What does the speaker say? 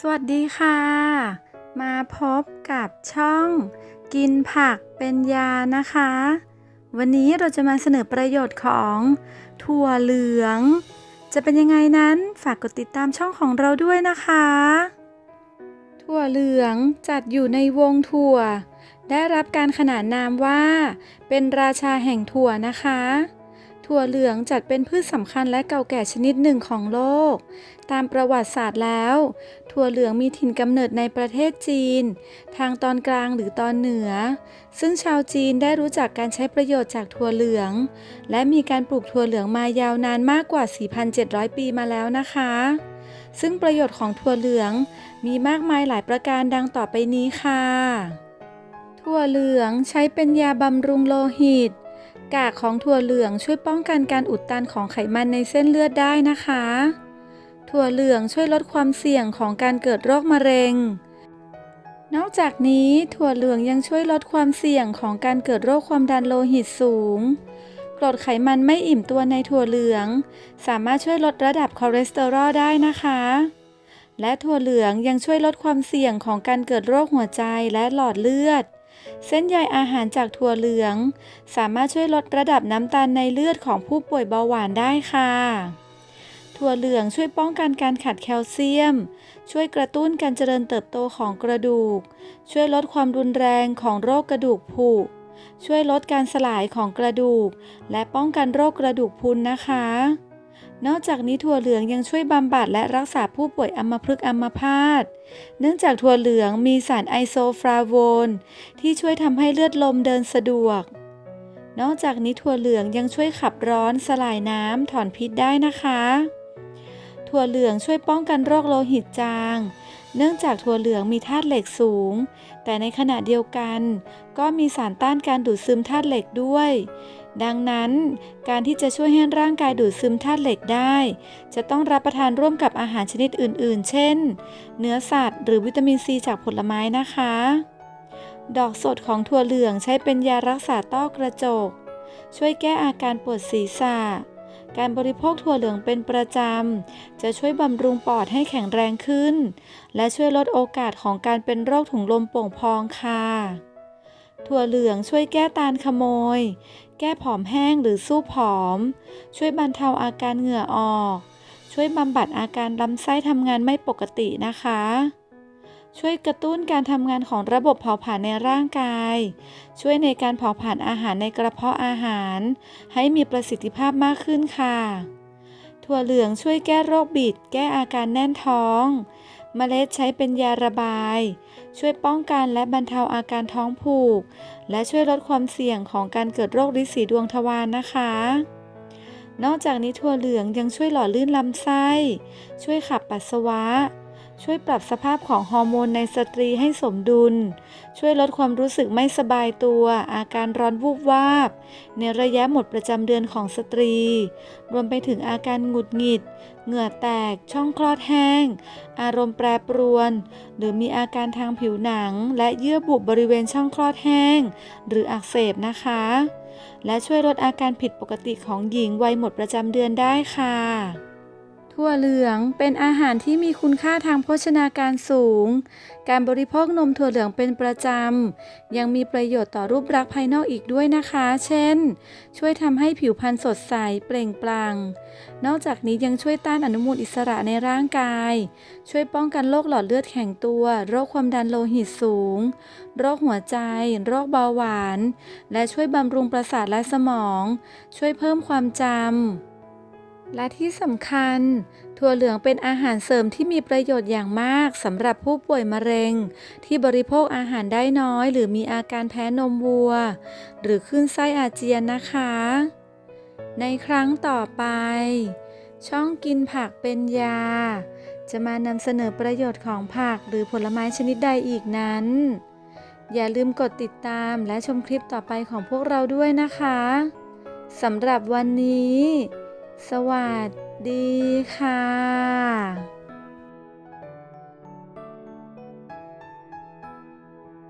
สวัสดีค่ะ มาพบกับช่อง กินผักเป็นยานะคะ วันนี้เราจะมาเสนอประโยชน์ของถั่วเหลือง จะเป็นยังไงนั้นฝากกดติดตามช่องของเราด้วยนะคะ ถั่วเหลืองจัดอยู่ในวงถั่ว ได้รับการขนานนามว่า เป็นราชาแห่งถั่วนะคะ ถั่วเหลืองจัดเป็นพืชสำคัญและเก่าแก่ชนิดหนึ่งของโลก ตามประวัติศาสตร์แล้ว ถั่วเหลืองมีถิ่นกำเนิดในประเทศจีน ทางตอนกลางหรือตอนเหนือ ซึ่งชาวจีนได้รู้จักการใช้ประโยชน์จากถั่วเหลือง และมีการปลูกถั่วเหลืองมายาวนานมากกว่า 4,700 ปีมาแล้วนะคะ ซึ่งประโยชน์ของถั่วเหลืองมีมากมายหลายประการดังต่อไปนี้ค่ะ ถั่วเหลืองใช้เป็นยาบำรุงโลหิต กากของถั่วเหลืองช่วยป้องกันการอุดตันของไขมันในเส้นเลือดได้นะคะ ถั่วเหลืองช่วยลดความเสี่ยงของการเกิดโรคมะเร็ง นอกจากนี้ถั่วเหลืองยังช่วยลดความเสี่ยงของการเกิดโรคความดันโลหิตสูง กรดไขมันไม่อิ่มตัวในถั่วเหลือง สามารถช่วยลดระดับคอเลสเตอรอลได้นะคะ และถั่วเหลืองยังช่วยลดความเสี่ยงของการเกิดโรคหัวใจและหลอดเลือด เส้นใยอาหารจากถั่วเหลือง สามารถช่วยลดระดับน้ำตาลในเลือดของผู้ป่วยเบาหวานได้ค่ะ ถั่วเหลืองช่วยป้องกันการขาดแคลเซียม ช่วยกระตุ้นการเจริญเติบโตของกระดูก ช่วยลดความรุนแรงของโรคกระดูกผุ ช่วยลดการสลายของกระดูก และป้องกันโรคกระดูกพรุนนะคะ นอกจากนี้ถั่วเหลืองยังช่วยบำบัดและรักษาผู้ป่วยอัมพฤกษ์อัมพาต เนื่องจากถั่วเหลืองมีสารไอโซฟลาโวนที่ช่วยทำให้เลือดลมเดินสะดวก นอกจากนี้ถั่วเหลืองยังช่วยขับร้อนสลายน้ำถอนพิษได้นะคะ ถั่วเหลืองช่วยป้องกันโรคโลหิตจาง เนื่องจากถั่วเหลืองมีธาตุเหล็กสูง แต่ในขณะเดียวกัน ก็มีสารต้านการดูดซึมธาตุเหล็กด้วย ดังนั้น การที่จะช่วยให้ร่างกายดูดซึมธาตุเหล็กได้ จะต้องรับประทานร่วมกับอาหารชนิดอื่น ๆ เช่น เนื้อสัตว์ หรือวิตามินซีจากผลไม้นะคะ ดอกสดของถั่วเหลืองใช้เป็นยารักษาต้อกระจก ช่วยแก้อาการปวดศีรษะการบริโภคถั่วเหลืองเป็นประจำ จะช่วยบำรุงปอดให้แข็งแรงขึ้น และช่วยลดโอกาสของการเป็นโรคถุงลมโป่งพองค่ะ ถั่วเหลืองช่วยแก้ตาลขโมย แก้ผอมแห้งหรือสู้ผอม ช่วยบรรเทาอาการเหงื่อออก ช่วยบำบัดอาการลำไส้ทำงานไม่ปกตินะคะ ช่วยกระตุ้นการทำงานของระบบเผาผลาญในร่างกาย ช่วยในการเผาผลาญอาหารในกระเพาะอาหาร ให้มีประสิทธิภาพมากขึ้นค่ะ ถั่วเหลืองช่วยแก้โรคบิด แก้อาการแน่นท้อง เมล็ดใช้เป็นยาระบาย ช่วยป้องกันและบรรเทาอาการท้องผูก และช่วยลดความเสี่ยงของการเกิดโรคริดสีดวงทวารนะคะ นอกจากนี้ถั่วเหลืองยังช่วยหล่อลื่นลำไส้ ช่วยขับปัสสาวะ ช่วยปรับสภาพของฮอร์โมนในสตรีให้สมดุล ช่วยลดความรู้สึกไม่สบายตัว อาการร้อนวูบวาบ ในระยะหมดประจำเดือนของสตรี รวมไปถึงอาการหงุดหงิด เหงื่อแตก ช่องคลอดแห้ง อารมณ์แปรปรวน หรือมีอาการทางผิวหนัง และเยื่อบุบริเวณช่องคลอดแห้ง หรืออักเสบนะคะ และช่วยลดอาการผิดปกติของหญิงวัยหมดประจำเดือนได้ค่ะ ถั่วเหลืองเป็นอาหารที่มีคุณค่าทางโภชนาการสูง การบริโภคนมถั่วเหลืองเป็นประจำ ยังมีประโยชน์ต่อรูปลักษณ์ภายนอกอีกด้วยนะคะ เช่น ช่วยทำให้ผิวพรรณสดใสเปล่งปลั่ง นอกจากนี้ยังช่วยต้านอนุมูลอิสระในร่างกาย ช่วยป้องกันโรคหลอดเลือดแข็งตัว โรคความดันโลหิตสูง โรคหัวใจ โรคเบาหวาน และช่วยบำรุงประสาทและสมอง ช่วยเพิ่มความจำ และที่สำคัญ ถั่วเหลืองเป็นอาหารเสริมที่มีประโยชน์อย่างมากสำหรับผู้ป่วยมะเร็ง ที่บริโภคอาหารได้น้อย หรือมีอาการแพ้นมวัว หรือขึ้นไส้อาเจียนนะคะ ในครั้งต่อไป ช่องกินผักเป็นยา จะมานำเสนอประโยชน์ของผักหรือผลไม้ชนิดใดอีกนั้น อย่าลืมกดติดตามและชมคลิปต่อไปของพวกเราด้วยนะคะสำหรับวันนี้ สวัสดีค่ะ